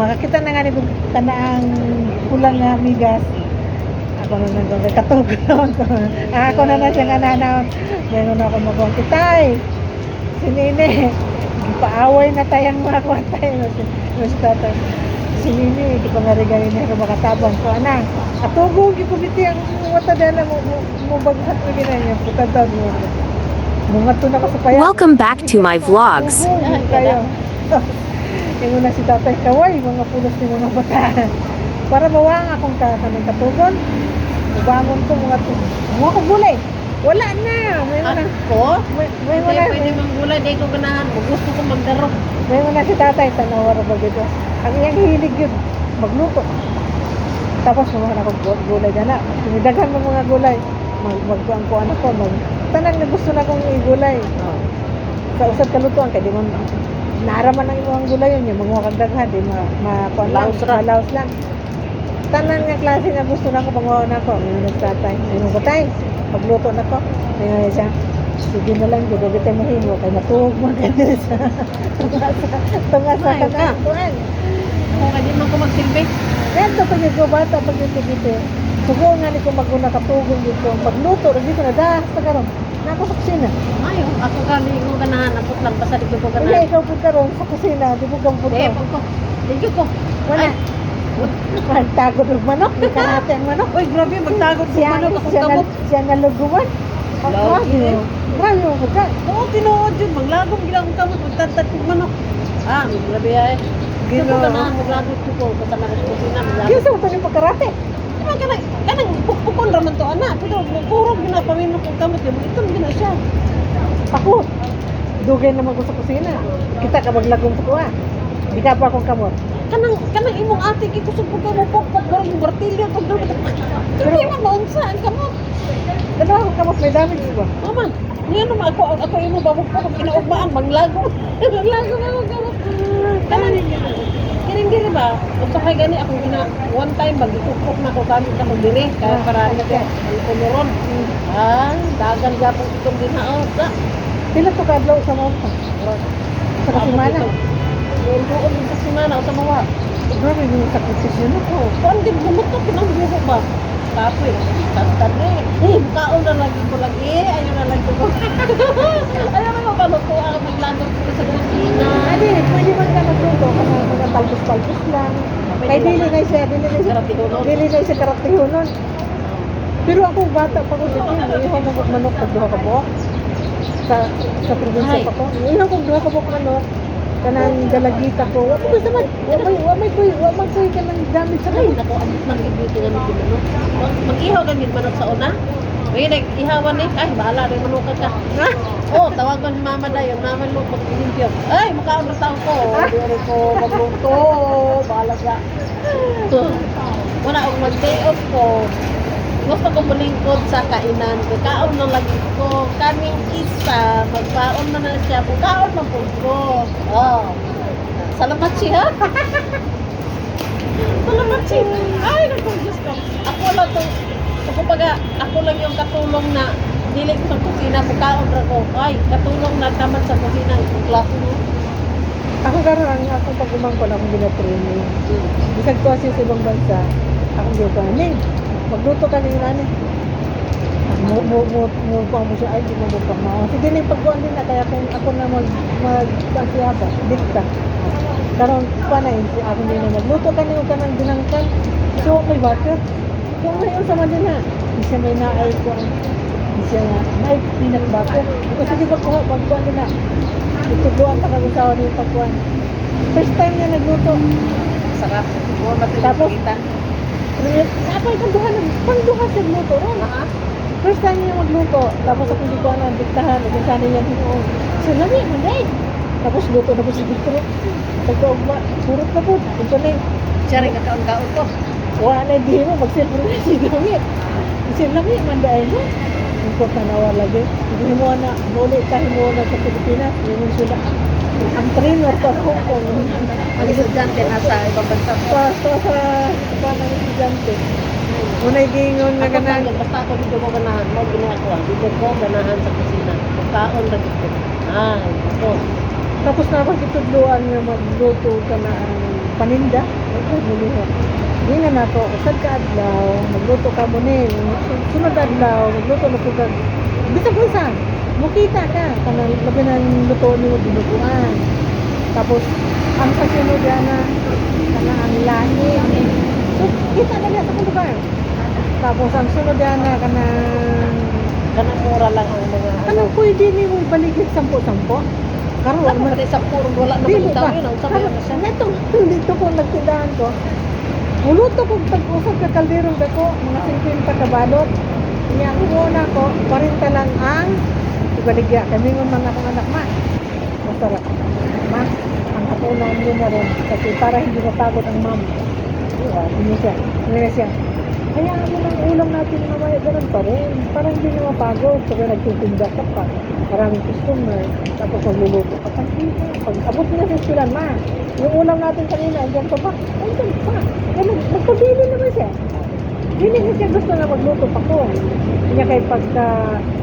makakita na nga ni kanaang kulang nga migas. Ako na nang katugon ko. Ako na na siya nga nanaw. Ngayon na ako magawang kitay. Si Nene, paaway na tayang mga kwantay. Mas tatay. Si Nene, di pa nga ganyan na makatabang ko. Ana, atugo, gipuliti ang mata dala mo, mo, bagsak na ginanya. Putantad mo. Welcome back to my vlogs. Yung una si Tatay Kaway, mga pulos ni mga bata. Para mawang akong ka kaming katugon. Ubangon ko mga to. Mga ko gulay. Wala na. May mga Ako? may, may Hindi mga pwede mang gulay, di ko ganahan. Gusto ko magdaro. may mga si Tatay tanawara ba gito. Ang iyang hilig yun magluto. Tapos mga ako gu- gulay gana. Sinidaghan mo mga gulay. Mag magkuan ko ano ko mag tanan na gusto na kong igulay. Oh. sa usad kalutuan kay di man naraman ang imong gulay yun yung mga kagdaghan di ma ma kuan lang malaos lang tanan nga klase nga gusto na ko pangawa na ko ngayon nagtatay ngayon ko tay pagluto na ko ngayon siya sige na lang gud kita mahimo kay natuog mo ganun sa tunga sa tunga sa Ay, ka. kanatuan Ako ka di man ko magsilbi. Ganto pa yung bata pag yung tigite. Sugo nga ni ko maguna katugong dito. Pagluto, rin ko na dahas na karon. Ako sa kusina. Ay, ako ka di ko ganahan. Ako lang basta di ko Hindi, ganahan. ikaw po karon sa kusina. Di mo kang puto. Eh, pag ko. Di ko. Wala. Ay. Magtago ng manok. May karate ang manok. Uy, grabe, magtagot ko Siya, manok ako siya, kamot. na, siya naluguman. Ang grabe. Grabe mo ka. Oo, tinuod yun. Maglagom gila akong kamot. Magtantat ko manok. Ah, grabe ay. Gusto ko Ginoo. ganahan. Maglagom ko ko. Kasama ko sa kusina. Maglagom. Kaya sa ito yung pagkarate. Ano ka na? Kanang pukpukon raman to, anak. Pero magkurog ginapawin kong kamot. Yung itom gina siya. Ako. Dugay naman ko sa kusina. Kita ka maglagong ko ah. Di ka pa akong kamot. kanang kanang imong ate kay kusog ko mo pokpok barang yung martilyo pag daw pero man noon saan ka mo Dalawa akong kamot. May damage ba? maman niya naman ako ako imo babog ko kinaugmaan manglago manglago na ako kamot kanang kining diri ba? Ito kay gani ako gina one time bag ikukok na ko gamit na ko diri kaya para ano ko kumuron. Ah dagan gapon itong ginaot Pila to kadlaw sa mga sa kasimana. Yung din sa simana o sa mga. Grabe yung sakripisyon ako. Kuan din bumutok ng buho ba? Kapoy, tatad eh. Eh, kaon na lagi ko lagi. Ayaw na lagi ko. Ayaw na mapaluto ako maglandor ko sa kusina. Adi, pwede man ka magluto kung mga talbos-talbos lang. Kay dili na siya, dili na siya. Dili na siya karatihunon. Pero ako bata pa ko dito, iho mo manok pag duha ka buok. Sa sa probinsya pa ko. Iho kog duha ka buok manok. Kanang dalagita ko. Wa ko gusto man. Wa may wa may kuy, wa man kuy ka ng gamit sa Ay, kay. naku, ang nang Ka gid manok sa una. May nag-ihawan eh. Ay, bahala rin manukan ka. Ha? Oh, tawagan ni mama na yung mama mo pag inimpyo. Ay, makaon na tao ko. Di rin ko magluto. Bahala ka. Wala akong mag-day ko. Gusto ko malingkod sa kainan. Kaon na lagi ko. Kaming isa. Magbaon na na siya. Kaon na po ko. Oh. Salamat siya. Salamat siya. Ay, naku, Diyos ko. Ako lang yung katulong na dili sa kusina. Pukaon ra ko. Ay, katulong na taman sa kusina. Yung klase mo. Ako karon ang akong pagumang ko akong gina-training. Bisag ko sa ibang bansa, akong gina ko ani. Magluto ka ng ani. Mo mo mo mo pa mo siya ay di mo mo pa mao. Sige ni pagkuan din na kaya kung ako na mag mag pasiya ba, dikta. Karon pa na si ako din na magluto ka niyo ka ng dinangkan. So may butter. Kung may yung sama din na. Di siya may naay ko di siya nga may peanut butter. Ito sige pagkuha pagkuan din na. Itubuan pa kag usawa ni pagkuan. First time niya nagluto. Sarap. Mo Tapos? kita. Duha na, pang duha siya luto ron. Ha? First time niya magluto, tapos ako hindi ko na diktahan, nagkasana niya dito. So, lami, manday. Tapos luto na po si Dito. Pagkaugma, purot na po. Ito na yung, Siya rin kakaon-kaon ko. Wala di mo, magsilpro na si Damit. Kasi lami, manday mo. Ang ko tanawa lagi. Hindi mo na, muli tayo mo na sa Pilipinas. Yung sila. Ang trainer pa ko kung Ang estudyante nasa ibang bansa. pa sa sa pa ng estudyante. Unay gingon nga Ako ganang, basta ako dito mo ganahan. Mo ginagawa. Dito ko ganahan sa kusina. Pagkaon na dito. Ay, ako. Tapos na pag itudluan nga magluto ka na ang paninda. Ko. Di na nato, usad ka adlaw, magluto ka mo ni, sunod adlaw, magluto na po ka. Bisa ko sa, mukita ka, kanang labi na luto ni mo dinuguan. Tapos, ang kasunod na, kana ang lahi. So, kita na niya sa kung lugar. Tapos, ang sunod na, kanang, Kanang mura lang ang mga kanang pwede ni mo baligid sampo-sampo. Karon, Wala man, sa puro wala na ba? yun. Ang sabi na siya. Neto, dito ko nagtindahan ko. Muluto ko tag-usap ka kalderong dako, mga 50 ka balot. Iya ang una ko, 40 lang ang ibaligya. Kami ng mga akong anak ma. Masarap. Ma, ang nyo na rin. Kasi para hindi napagod ang mom. Diba? Hindi siya. Hindi siya. Hayaan mo ng ulam natin mamaya ganun pa rin. Parang hindi na mapagod. Sabi nagtitinda ka pa. Maraming customer. Tapos magluluto ka pa. Pag abot na sa silan, ma. Yung ulam natin kanina, andyan pa ba? Andyan pa. Nag nagpabili naman siya. Hindi na siya gusto na magluto pa ko. Kanya kay pagka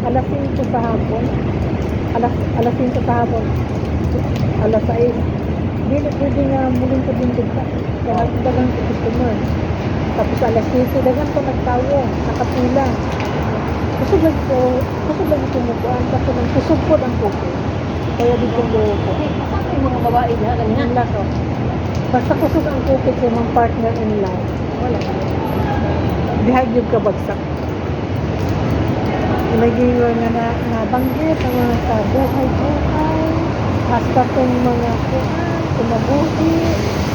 alas 5 sa hapon, alas, alas 5 sa hapon, alas 6, hindi na pwede nga muling din ka. Kaya ko customer. Tapos alas 7, dagang ko nagtawo, nakapila. Lang ko, kusog lang ko mukuan, kasi nang kusog ko ng kuko. Kaya di ko luto. Saan yung mga babae na ganyan? Yan lang ko. Basta kusog ang kuko ko ng partner in life. Wala. Bihag yung kabagsak. Nagiwa nga na nabanggit ang mga sa buhay-buhay. Hasta kung mga kuhan, kumabuhi.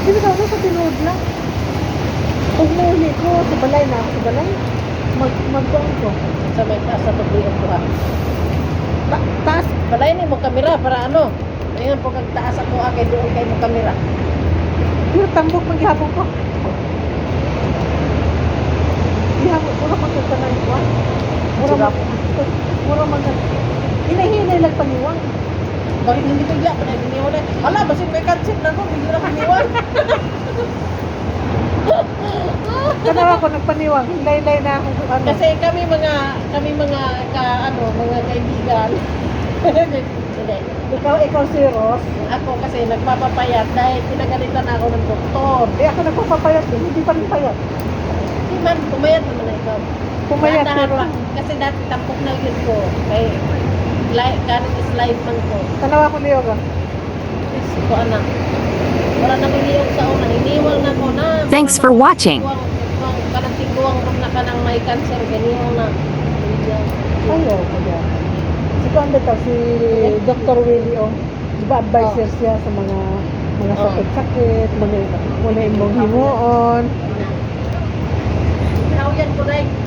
Hindi ako sa tinood lang? Kung muli ko, balay na ako balay. Mag, magkuhan ko. Sa may taas sa tubigan ko ha. Ta taas, Balay ni mo kamera para ano? Ngayon po kag taas ako agay doon kay mo kamera. Pero tambok maghihapon ko. Gihapon, mura man ka na iwan. Mura man, mura ka. Hinahinay lang paniwang. Bakit hindi ko diya pa na biniwan eh. Hala, basin may kansit na ko, hindi na biniwan. Kanawa ko nagpaniwang. Hilay-lay na ako. Ano. Kasi kami mga kami mga ka ano, mga kaibigan. Ikaw, ikaw si Ross. Ako kasi nagpapapayat dahil pinagalitan ako ng doktor. Eh ako nagpapapayat din. Hindi pa rin payat. Hindi man, pumayat naman na ikaw. Pumayat pero pa. Kasi dati tampok na yun ko. Kay live, kanin is live man ko. kanawa ko niyo ka. Is ko anak. Thanks for watching. Ayaw ko yan. Si Kanda to, si Dr. Willie, oh. Di siya sa mga mga sakit-sakit, mga wala imong himuon. Tawyan ko, Day.